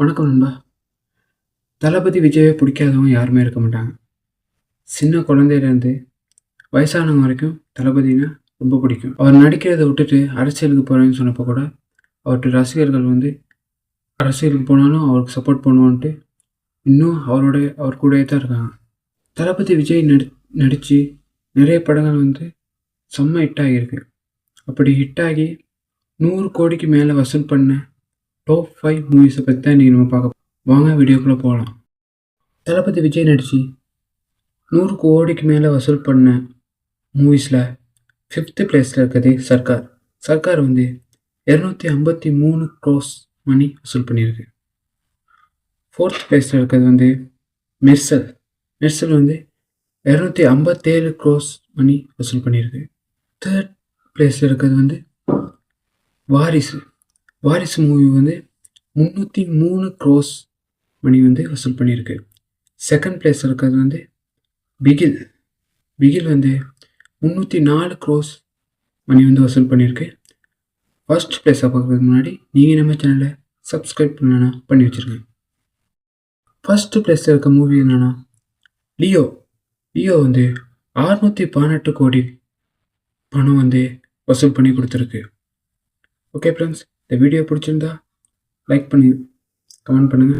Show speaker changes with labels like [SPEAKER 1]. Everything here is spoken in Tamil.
[SPEAKER 1] வணக்கம் நண்பா. தளபதி விஜயை பிடிக்காதவங்க யாருமே இருக்க மாட்டாங்க. சின்ன குழந்தையிலேருந்து வயசானவங்க வரைக்கும் தளபதினா ரொம்ப பிடிக்கும். அவர் நடிக்கிறதை விட்டுட்டு அரசியலுக்கு போகிறேன்னு சொன்னப்போ கூட அவர்கிட்ட ரசிகர்கள் வந்து அரசியலுக்கு போனாலும் அவருக்கு சப்போர்ட் பண்ணுவோன்ட்டு இன்னும் அவரோட அவர் கூடயே தான் இருக்காங்க. தளபதி விஜய் நடி நடித்து நிறைய படங்கள் வந்து செம்ம ஹிட் ஆகியிருக்கு அப்படி ஹிட் ஆகி நூறு கோடிக்கு மேலே வசூல் பண்ண டாப் ஃபைவ் மூவிஸை பற்றி தான் இன்றைக்கி நம்ம பார்க்க வாங்க வீடியோக்குள்ளே போகலாம் தளபதி விஜய் நடிச்சு நூறு கோடிக்கு மேலே வசூல் பண்ண மூவிஸில் ஃபிஃப்த்து பிளேஸில் இருக்கிறது சர்க்கார் சர்க்கார் வந்து இரநூத்தி ஐம்பத்தி மூணு க்ரோஸ் மணி வசூல் பண்ணியிருக்கு. ஃபோர்த் பிளேஸில் இருக்கிறது வந்து மெர்சல் மெர்சல் வந்து இரநூத்தி ஐம்பத்தேழு க்ரோஸ் மணி வசூல் பண்ணியிருக்கு. தேர்ட் பிளேஸில் இருக்கிறது வந்து வாரிசு. வாரிசு மூவி வந்து முந்நூற்றி மூணு க்ரோஸ் மணி வந்து வசூல் பண்ணியிருக்கு. செகண்ட் பிளேஸில் இருக்கிறது வந்து பிகில் பிகில் வந்து முந்நூற்றி நாலு க்ரோஸ் மணி வந்து வசூல் பண்ணியிருக்கு. ஃபர்ஸ்ட் பிளேஸை பார்க்குறதுக்கு முன்னாடி நீங்கள் நம்ம சேனலை சப்ஸ்கிரைப் பண்ணனா பண்ணி வச்சுருக்கேன் ஃபஸ்ட்டு பிளேஸில் இருக்க மூவி என்னென்னா லியோ லியோ வந்து அறுநூற்றி பதினெட்டு கோடி பணம் வந்து வசூல் பண்ணி கொடுத்துருக்கு. ஓகே ஃப்ரெண்ட்ஸ் இந்த வீடியோ பிடிச்சிருந்தா லைக் பண்ணுங்கள் கமெண்ட் பண்ணுங்கள்